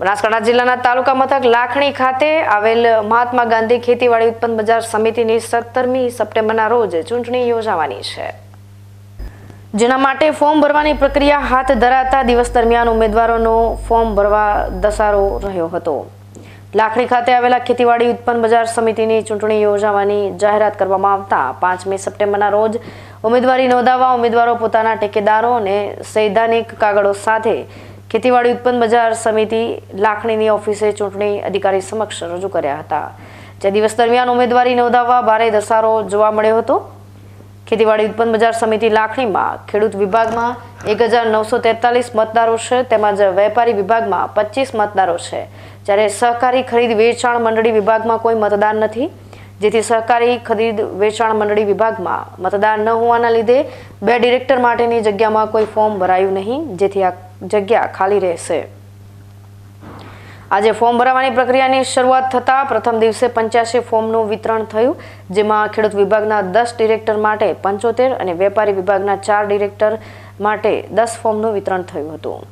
બનાસકાંઠા જિલ્લાના તાલુકા મથક લાખણી ખાતે આવેલ મહાત્મા ગાંધી ખેતીવાડી ઉત્પન્ન બજાર સમિતિની સત્તરમી સપ્ટેમ્બરના રોજ ચૂંટણી યોજાવાની છે. જેના માટે ફોર્મ ભરવાની પ્રક્રિયા હાથ ધરાતા દિવસ દરમિયાન ઉમેદવારોનો ફોર્મ ભરવા દસારો રહ્યો હતો. લાખણી ખાતે આવેલા ખેતીવાડી ઉત્પન્ન બજાર સમિતિની ચૂંટણી યોજાવાની જાહેરાત કરવામાં આવતા પાંચમી સપ્ટેમ્બરના રોજ ઉમેદવારી નોંધાવવા ઉમેદવારો પોતાના ટેકેદારો અને સૈદ્ધાનિક કાગળો સાથે ખેતીવાડી ઉત્પન્ન બજાર સમિતિ લાખણીની ઓફિસે ચૂંટણી અધિકારી સમક્ષ રજૂ કર્યા હતા. જે દિવસ દરમિયાન ઉમેદવારી નોંધાવવા ભારે ધસારો જોવા મળ્યો હતો. ખેતીવાડી ઉત્પન્ન બજાર સમિતિ લાખણીમાં ખેડૂત વિભાગમાં એક હજાર નવસો તેતાલીસ મતદારો છે, તેમજ વેપારી વિભાગમાં પચીસ મતદારો છે. જ્યારે સહકારી ખરીદ વેચાણ મંડળી વિભાગમાં કોઈ મતદાન નથી, જેથી સહકારી ખરીદ વેચાણ મંડળી વિભાગમાં મતદાર ન હોવાના લીધે બે ડિરેક્ટર માટેની જગ્યામાં કોઈ ફોર્મ ભરાયું નહીં, જેથી આ જગ્યા ખાલી રહેશે. આજે ફોર્મ ભરાવાની પ્રક્રિયાની શરૂઆત થતાં પ્રથમ દિવસે પંચ્યાસી ફોર્મનું વિતરણ થયું, જેમાં ખેડૂત વિભાગના દસ ડિરેક્ટર માટે પંચોતેર અને વેપારી વિભાગના ચાર ડિરેક્ટર માટે દસ ફોર્મનું વિતરણ થયું હતું.